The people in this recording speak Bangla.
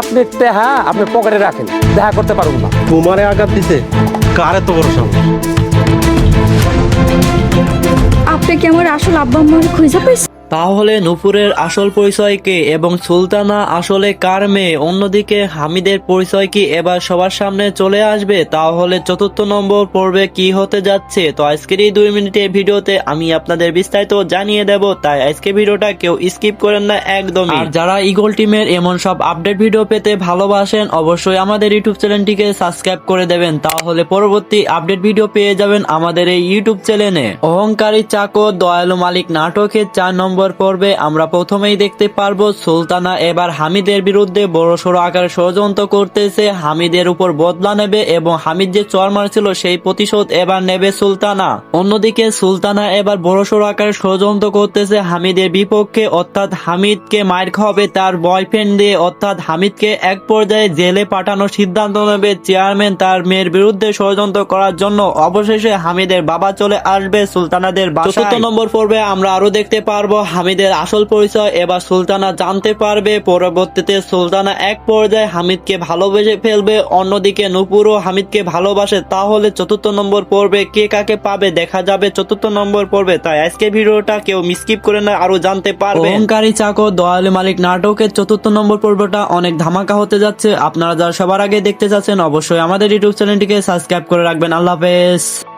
আপনি টেহা আপনি পকেটে রাখেন দেখা করতে পারুন না। তোমারে আঘাত দিতে কার এত বড় সাহস? আপনি কি আমার আসল আব্বা আম্মার খুঁজে পাইছেন? তাহলে নুপুরের আসল পরিচয় কে এবং সুলতানা আসলে কার মেয়ে? অন্যদিকে হামিদের পরিচয় কি এবার সবার সামনে চলে আসবে? তাহলে চতুর্থ নম্বর পর্বে কি হতে যাচ্ছে? তো আজকের এই দুই মিনিটের ভিডিওতে আমি আপনাদের বিস্তারিত জানিয়ে দেব, তাই আজকে ভিডিওটা কেউ স্কিপ করেন না একদমই। আর যারা ইগল টিমের এমন সব আপডেট ভিডিও পেতে ভালোবাসেন, অবশ্যই আমাদের ইউটিউব চ্যানেলটিকে সাবস্ক্রাইব করে দেবেন। তাহলে পরবর্তী আপডেট ভিডিও পেয়ে যাবেন আমাদের এই ইউটিউব চ্যানেলে। অহংকারী চাকর দয়ালু মালিক নাটকের চার নম্বর পর্বে আমরা প্রথমেই দেখতে পারব সুলতানা এবার হামিদের বিরুদ্ধে বড় বড়সড় আকারে ষড়যন্ত্র করতেছে। হামিদের উপর বদলা নেবে এবং হামিদ যে চর মারছিল সেই প্রতিশোধ এবার নেবে সুলতানা। অন্যদিকে সুলতানা এবার বড় বড়সড় আকারে ষড়যন্ত্র করতেছে হামিদের বিপক্ষে, অর্থাৎ হামিদকে মার খাওয়াবে তার বয়ফ্রেন্ড দিয়ে, অর্থাৎ হামিদকে এক পর্যায়ে জেলে পাঠানোর সিদ্ধান্ত নেবে চেয়ারম্যান তার মেয়ের বিরুদ্ধে ষড়যন্ত্র করার জন্য। অবশেষে হামিদের বাবা চলে আসবে সুলতানাদের চতুর্থ নম্বর পর্বে আমরা আরও দেখতে পারব হামিদের আসল পরিচয় এবার সুলতানা জানতে পারবে। পরবর্তীতে সুলতানা এক পর্যায়ে হামিদকে ভালোবেসে ফেলবে। অন্যদিকে নুপুরও হামিদকে ভালোবাসে। তাহলে চতুর্থ নম্বর পর্বে কে কাকে পাবে দেখা যাবে চতুর্থ নম্বর পর্বে। তাই আজকে ভিডিওটা কেউ মিসকিপ করে না আরও জানতে পারবে। অহংকারী চাকর, দয়ালু মালিক নাটকের চতুর্থ নম্বর পর্বটা অনেক ধামাকা হতে যাচ্ছে। আপনারা যারা সবার আগে দেখতে চাচ্ছেন অবশ্যই আমাদের ইউটিউব চ্যানেলটিকে সাবস্ক্রাইব করে রাখবেন। আল্লাহ হাফেজ।